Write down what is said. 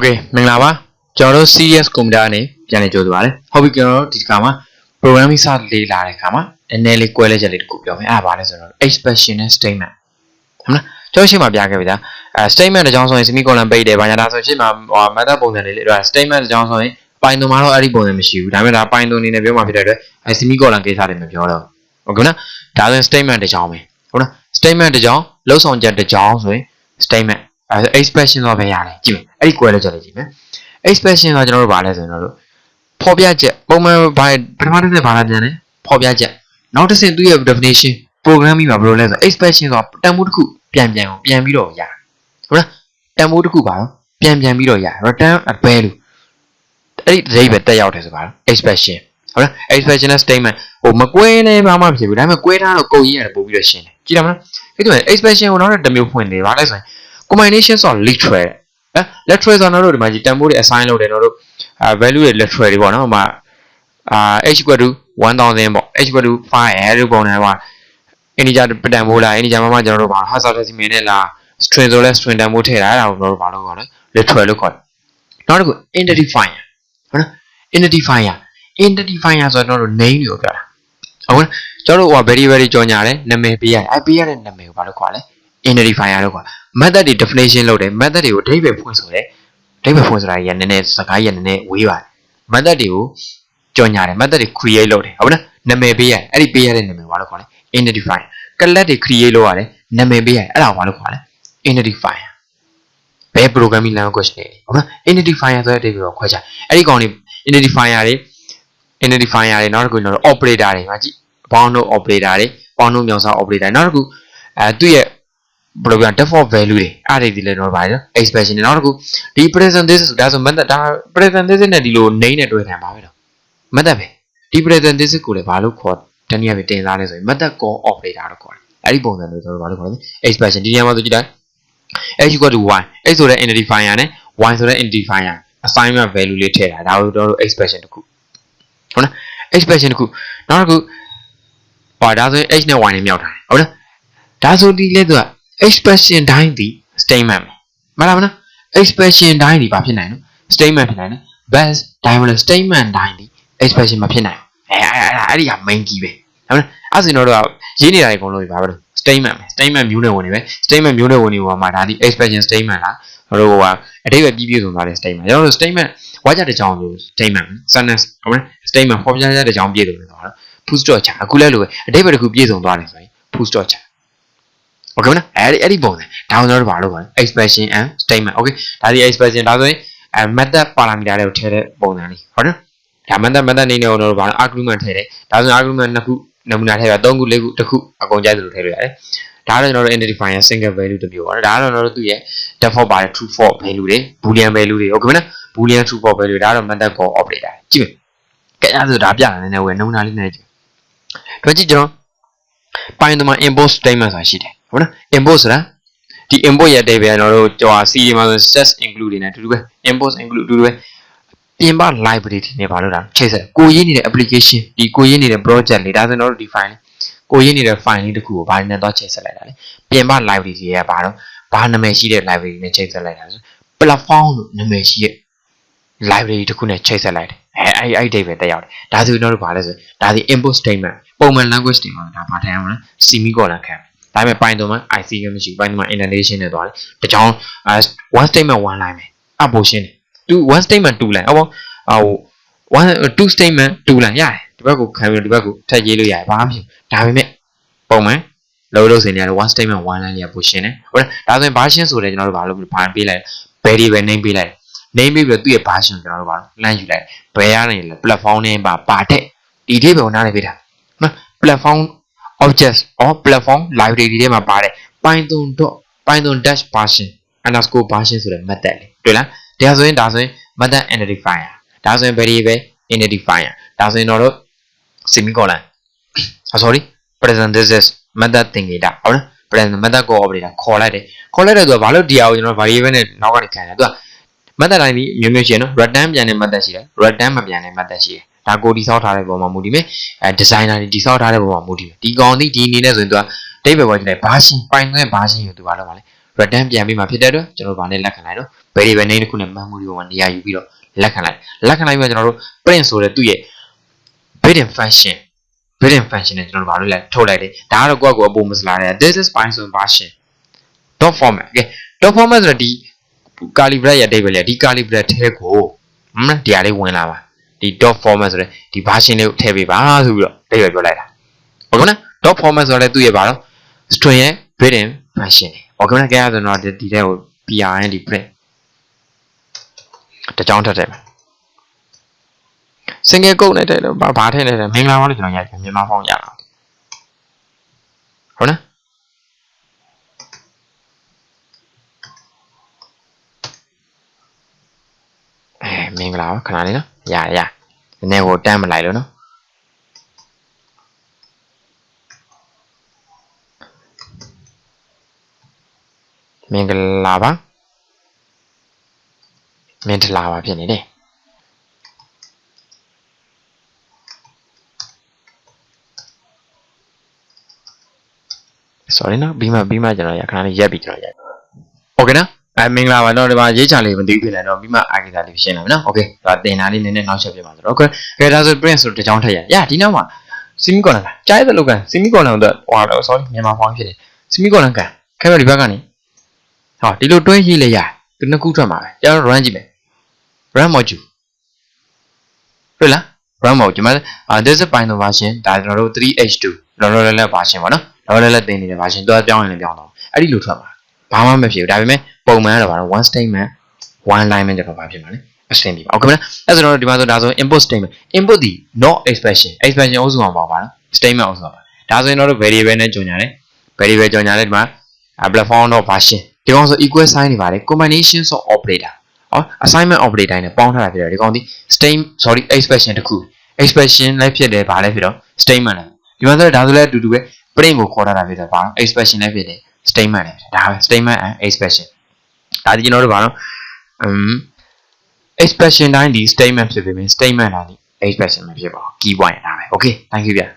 Okay မင်္ဂလာပါကျွန်တော်တို့ CS computer နဲ့ပြန်လည်ကြိုဆိုပါရစေဟုတ်ပြီကျွန်တော်တို့ဒီခါမှာ programming စလေ့လာတဲ့ခါမှာနည်းနည်းလေးကွဲလဲချက်လေးတစ်ခုပြောမယ်အဲ့ဒါဘာလဲဆိုတော့ expression နဲ့ statement ဟုတ်မလားကျွန်တော်ရှင်းမှာပြခဲ့ပြီသားအဲ statement တစ်ကြောင်းဆိုရင် semicolon ပိတ်တယ်ဘာညာဒါဆိုရှင်းမှာဟို method ပုံစံလေးလေးအဲ့ဒါ statement တစ်ကြောင်းဆိုရင် Python မှာတော့အဲ့ဒီပုံစံမရှိဘူးဒါပေမဲ့ဒါ Python အနေနဲ့ပြောမှဖြစ်တဲ့အတွက်အဲ semicolon ကိစ္စတွေမပြောတော့ဟုတ်ကဲ့နော်ဒါဆိုရင် statement တစ်ကြောင်းပဲဟုတ်လား statement တစ်ကြောင်းလုံးဆောင်ချက်တစ်ကြောင်းဆိုရင် statement အဲ expression တော့ပဲရတယ်ကြည့်မယ်အဲ့ဒီကွဲလဲချက်လေးကြည့်မယ် expression ကကျွန်တော်တို့ဗာလဲဆိုရင်တော့ဖော်ပြချက်ပုံမှန်ဘာပထမတစ်ဆင့်ဗာလာပြန်တယ်ဖော်ပြချက်နောက်တစ်ဆင့်သူ့ရဲ့ definition programming မှာဘယ်လိုလဲဆို expression ဆိုတန်ဖိုးတစ်ခုပြန်ပြန်အောင်ပြန်ပြီးတော့ရဟုတ်လားတန်ဖိုးတစ်ခုပါတော့ပြန်ပြန်ပြီးတော့ရ return a value အဲ့ဒီဒိဗယ်တက်ရောက်တယ်ဆိုပါတော့ expression ဟုတ်လား expression နဲ့ statement ဟိုမကွဲလဲဘာမှမဖြစ်ဘူးဒါပေမဲ့ကွဲထားတော့ကိုကြီးရတယ်ပို့ပြီးတော့ရှင်းတယ်ကြည့်ရမလားအဲ့ဒီ expression ကိုနောက်တစ်မျိုးဖွင့်နေပါလဲဆိုရင် combination ဆို literal အဲ literal ဆိုတော့တို့ဒီမှာကြီးတန်ဖိုးတွေ assign လုပ်တယ်တို့တို့အာ value တွေ literal တွေပေါ့နော်ဟိုမှာအာ h equal to 1000ပေါ့ h equal to 5အဲလိုပုံစံမှာ integer တန်ဖိုးလား integer မှာမှကျွန်တော်တို့ဘာ hazard decimal နဲ့လား string ဆိုလဲ string တန်ဖိုးထည့်တာအဲ့ဒါကိုကျွန်တော်တို့ဘာလို့ခေါ်လဲ literal လို့ခေါ်တယ်နောက်တစ်ခု identifier ဟုတ်နော် identifier identifier ဆိုတော့ကျွန်တော်တို့ name တွေကိုပြောတာဟုတ်လားကျွန်တော်တို့ဟို very very ကြော်ညာတယ်နာမည်ပေးရတယ်အဲပေးရတဲ့နာမည်ကိုဘာလို့ခေါ်လဲ identifier လို့ခေါ် method တွေ definition လုပ်တယ် method တွေကိုအဓိပ္ပာယ်ဖွင့်ဆိုတယ်အဓိပ္ပာယ်ဖွင့်ဆိုတာကြီးကနည်းနည်းစကားကြီးကနည်းနည်းဝေးပါတယ် method တွေကိုကြော်ညာတယ် method တွေ create လုပ်တယ်ဟုတ်လားနာမည်ပေးရတယ်အဲ့ဒီပေးရတဲ့နာမည်ကိုဘာလို့ခေါ်လဲ identifier class တွေ create လုပ်ရတယ်နာမည်ပေးရတယ်အဲ့ဒါကိုဘာလို့ခေါ်လဲ identifier ဘယ် programming language တွေဟုတ်လား identifier ဆိုတဲ့အဓိပ္ပာယ်ကိုခွဲခြားအဲ့ဒီကောင်တွေ identifier တွေ identifier တွေနောက်တစ်ခုကျွန်တော် operator တွေမှာကြည့် bound node operator တွေ bound node မြောင်စား operator နောက်တစ်ခုအဲသူ့ရဲ့ ဘယ်လိုပြော default value တွေအဲ့ဒီဒီလည်းတော့ပါတယ် expression တွေနောက်တစ်ခုဒီ present this ဒါဆို method ဒါ present this နဲ့ဒီလို name နဲ့တွဲထားပါပဲတော့ method ပဲဒီ present this ကိုလည်းဘာလို့ခေါ်တနည်းအားဖြင့်တင်စားလဲဆိုရင် method call operator လို့ခေါ်တယ်အဲ့ဒီပုံစံမျိုးကျွန်တော်တို့ဘာလို့ခေါ်လဲ expression ဒီနေရာမှာဆိုကြည့်လိုက် x equal to y x ဆိုတဲ့ identifier နဲ့ y ဆိုတဲ့ identifier assignment value လေးထည့်တာဒါကိုကျွန်တော်တို့ expression တစ်ခုဟုတ်လား expression တစ်ခုနောက်တစ်ခုဟောဒါဆိုရင် x နဲ့ y နဲ့မြောက်ထားတယ်ဟုတ်လားဒါဆိုဒီလေသူက expression တိုင်းဒီ statement ပဲမလားမလား expression တိုင်းဒီဘာဖြစ်နိုင်လဲ statement ဖြစ်နိုင်တယ် base တိုင်းမလား statement တိုင်းဒီ expression မဖြစ်နိုင်အဲအဲ့အဲ့ဒီက main key ပဲဟုတ်လားအဲ့ဆိုတော့ရေးနေတာတွေအကုန်လုံးဘာပဲလို့ statement ပဲ statement မျိုးနဲ့ဝင်နေပဲ statement မျိုးနဲ့ဝင်နေပေါ်မှာဒါဒီ expression statement လားတို့ကအတိတ်ပဲပြည့်ပြည့်စုံသွားတဲ့ statement ကျွန်တော်တို့ statement ဝါကြတဲ့ကြောင်းလို့ statement sentence ဟုတ်လား statement ဖော်ပြရတဲ့ကြောင်းပြည့်စုံနေတော့ full stop ချအခုလည်းလို့ပဲအတိတ်ပဲတစ်ခုပြည့်စုံသွားတယ်ဆိုရင် full stop ချ okay နော်အဲ့ဒီအဲ့ဒီပုံစံဒါအောင်ကျွန်တော်တို့ဘာလုပ်ပါလဲ expression and statement okay ဒါဒီ expression ဒါဆိုရင် method parameter တွေကိုထည့်တဲ့ပုံစံလေးဟုတ်နော်ဒါ method method နေနေတော့တို့ဘာလဲ argument ထည့်တယ်ဒါဆိုရင် argument နှစ်ခုနမူနာထည့်ရ3ခု4ခုတစ်ခုအကုန်ကြိုက်သလိုထည့်လို့ရတယ်ဒါကတော့ကျွန်တော်တို့ identify ရ single value တစ်မျိုးပါနော်ဒါကတော့ကျွန်တော်တို့သူ့ရဲ့ default ပါတဲ့ true false value တွေ boolean value တွေဟုတ်ကဲ့နော် boolean true false value ဒါကတော့ method call operator ကြည့်မယ်ကြည့်ရဆိုဒါပြတာနည်းနည်းဝယ်နမူနာလေးနည်းနည်းကြည့်တွေ့ကြည့်ကျွန်တော် Python မှာ import statement ဆိုတာရှိတယ် ဟုတ်လား import ဆိုတာဒီ import ရဲ့အဓိပ္ပာယ်ကျွန်တော်တို့ကြော် C တွေမှာဆို set include တွေနဲ့အတူတူပဲ import include အတူတူပဲပြင်ပ library တွေနဲ့ဘာလို့လဲချိတ်ဆက်ကိုရေးနေတဲ့ application ဒီကိုရေးနေတဲ့ project လေးဒါဆိုတော့ဒီ file လေးကိုရေးနေတဲ့ file လေးတစ်ခုကိုဘာနဲ့တော့ချိတ်ဆက်လိုက်တာလဲပြင်ပ library တွေကဘာတော့ဘာနာမည်ရှိတဲ့ library နဲ့ချိတ်ဆက်လိုက်တာဆို platform လို့နာမည်ရှိတဲ့ library တစ်ခုနဲ့ချိတ်ဆက်လိုက်တယ်အဲအဲ့အဲ့ data တက်ရောက်တယ်ဒါဆိုတော့ဘာလဲဆိုဒါဒီ input statement ပုံမှန် language တွေမှာဒါဘာထိုင်အောင်လဲ semicolon ခံ ဒါပေမဲ့ Python မှာ IC ကမရှိ Python မှာ indentation နဲ့သွားတယ်တကြောင် one statement one line ပဲအပိုရှင်းတယ်သူ one statement two line ဟုတ်ပါဟို one two statement two line ရတယ်ဒီဘက်ကိုခံပြီးဒီဘက်ကိုထပ်ရေးလို့ရတယ်ဘာမှမဖြစ်ဒါပေမဲ့ပုံမှန်လို့လို့စင်နေရတယ် one statement one line လေးပိုရှင်းတယ်ဟုတ်လားဒါဆိုရင် version ဆိုတဲ့ကျွန်တော်တို့ဘာလို့ဘာပေးလိုက် variable name ပေးလိုက် name ပြီးပြီးသူ့ရဲ့ version ကျွန်တော်တို့ဘာလို့လမ်းယူလိုက်ဘယ်ရနေလဲ platform နဲ့ပါပါတဲ့ဒီအဓိပ္ပာယ်ကိုနားလည်ပေးတာနော် platform objects or platform library တွေမှာပါတယ် python. python dash version underscore version ဆိုတဲ့ method လေးတွေ့လားဒါဆိုရင်ဒါဆိုရင် method identifier ဒါဆိုရင် variable identifier ဒါဆိုရင်တော့ semicolon sorry present this is method thingy ဒါဟုတ်လား present method call operator ခေါ်လိုက်တယ်ခေါ်လိုက်တဲ့သူကဘာလို့ဒီအောင်ကျွန်တော် variable နဲ့နောက်ကနေခံတယ်သူက method တိုင်းပြီးမျိုးမျိုးရှိရနော် return ပြန်တဲ့ method ရှိတယ် return မပြန်တဲ့ method ရှိတယ် ဒါကိုတိဆောက်ထားတဲ့ပုံမှာမူတည်မယ်အဲ designer တွေတိဆောက်ထားတဲ့ပုံမှာမူတည်မယ်ဒီကောင်ဒီဒီအနေနဲ့ဆိုရင်သူက table ပေါ်ကြည့်လိုက် version Python ရဲ့ version ကိုသူဘာလုပ်ပါလဲ return ပြန်ပြီးမှဖြစ်တဲ့အတွက်ကျွန်တော်တို့ဗာနဲ့လက်ခံလိုက်တော့ variable name တစ်ခုနဲ့မှတ်မှုတွေပေါ်မှာနေရာယူပြီးတော့လက်ခံလိုက်လက်ခံလိုက်ပြီးတော့ကျွန်တော်တို့ print ဆိုတဲ့သူ့ရဲ့ built-in function built-in function နဲ့ကျွန်တော်တို့ဗာလို့လဲထုတ်လိုက်တယ်ဒါကတော့ကိုယ့်ကိုယ်အပုံမစလာတဲ့ this is fine ဆိုရင် version dot format okay dot format ဆိုတော့ဒီ calibret ရဲ့အတိတ်ပဲလေဒီ calibret ထဲကိုဟမ်ဒီဟာလေးဝင်လာပါ ဒီ dot format ဆိုတဲ့ဒီ version လေးကိုထည့်ပေးပါဆိုပြီးတော့အတိတ်ပဲပြောလိုက်တာဟုတ်ကဲ့နော် dot format ဆိုတော့လည်းသူ့ရဲ့ဗာတော့ string ရဲ့ built-in function တွေဟုတ်ကဲ့နော်ကြရဆိုတော့ဒီဒီထဲကို prn ဒီ print တကြောင်းထပ်တယ် single code နဲ့တဲ့တော့ဘာဘာထည့်နေတယ်မင်္ဂလာပါလို့ကျွန်တော်ရိုက်ပြန်မြန်မာဖုန်းရတာဟုတ်နော်အဲ မင်္ဂလာပါခဏလေးနော်ရရရနည်းနည်းကိုတန်းမလိုက်လို့နော်မင်္ဂလာပါမင်္ဂလာပါဖြစ်နေတယ် sorry နော်ပြီးမှပြီးမှကျွန်တော်ရခဏလေးရက်ပြီးကျွန်တော်ရက် okay နော် အဲမင်္ဂလာပါတော့ဒီမှာရေးချလေးမသိဘူးဖြစ်နေတော့ပြီးမှအာဂီတာလေးရှင်းလာမယ်နော် okay ဒါတင်တာလေးနည်းနည်းနောက်ချက်ပြပါဆိုတော့ okay ကဲဒါဆို print ဆိုတစ်ချောင်းထည့်ရရဒီနောက်မှာ semi colon ကကြားရတဲ့လောက်က semi colon တော့ဟွာတော့ sorry မြန်မာဖောင်းဖြစ်တယ် semi colon ကခဲမဒီဘက်ကနေဟောဒီလိုတွဲရေးလိုက်ရသူနှစ်ခုထွက်မှာပဲကျွန်တော် run ကြည့်မယ် run module တွေ့လား run module ဒီမှာအာ this is python version ဒါကျွန်တော်တို့ 3h2 လောလောလတ်လတ် version ပါနော်လောလောလတ်လတ်တင်နေတဲ့ version တော့ပြောင်းရင်လည်းပြောင်းတော့အဲ့ဒီလိုထွက်မှာ ဘာမှမဖြစ်ဘူးဒါပေမဲ့ပုံမှန်ကတော့ဗာတော့ one statement one line ပဲကျွန်တော်ဗာဖြစ်မှာလေအဆင်ပြေပါဟုတ်ကဲ့မလားအဲ့ဆိုတော့ဒီမှာဆိုဒါဆို input statement input ဒီ not expression expression အုပ်စုမှာပါပါနော် statement အုပ်စုမှာပါဒါဆိုရင်တော့ variable နဲ့ကြုံညာတယ် variable ကြုံညာတယ်ဒီမှာ platform dot version ဒီကောင်ဆို equal sign နေပါတယ် combinations of operator ဟော assignment operator နဲ့ပေါင်းထားတာဖြစ်တယ်ဒီကောင်ဒီ state sorry expression တခု expression လည်းဖြစ်တယ်ဗာလည်းဖြစ်တော့ statement လည်းဒီမှာဆိုဒါဆိုလည်းအတူတူပဲ print ကိုခေါ်ထားတာဖြစ်တယ်ဗာ expression လည်းဖြစ်တယ် statement လည်းဒါပဲ statement and expression ဒါဒီကျွန်တော်တို့ဗာနော် um expression တိုင်းဒီ statement ဖြစ်ပေမယ့် statement တိုင်းဒီ expression မဖြစ်ပါဘူး key point ဒါပဲ okay thank you ဗျာ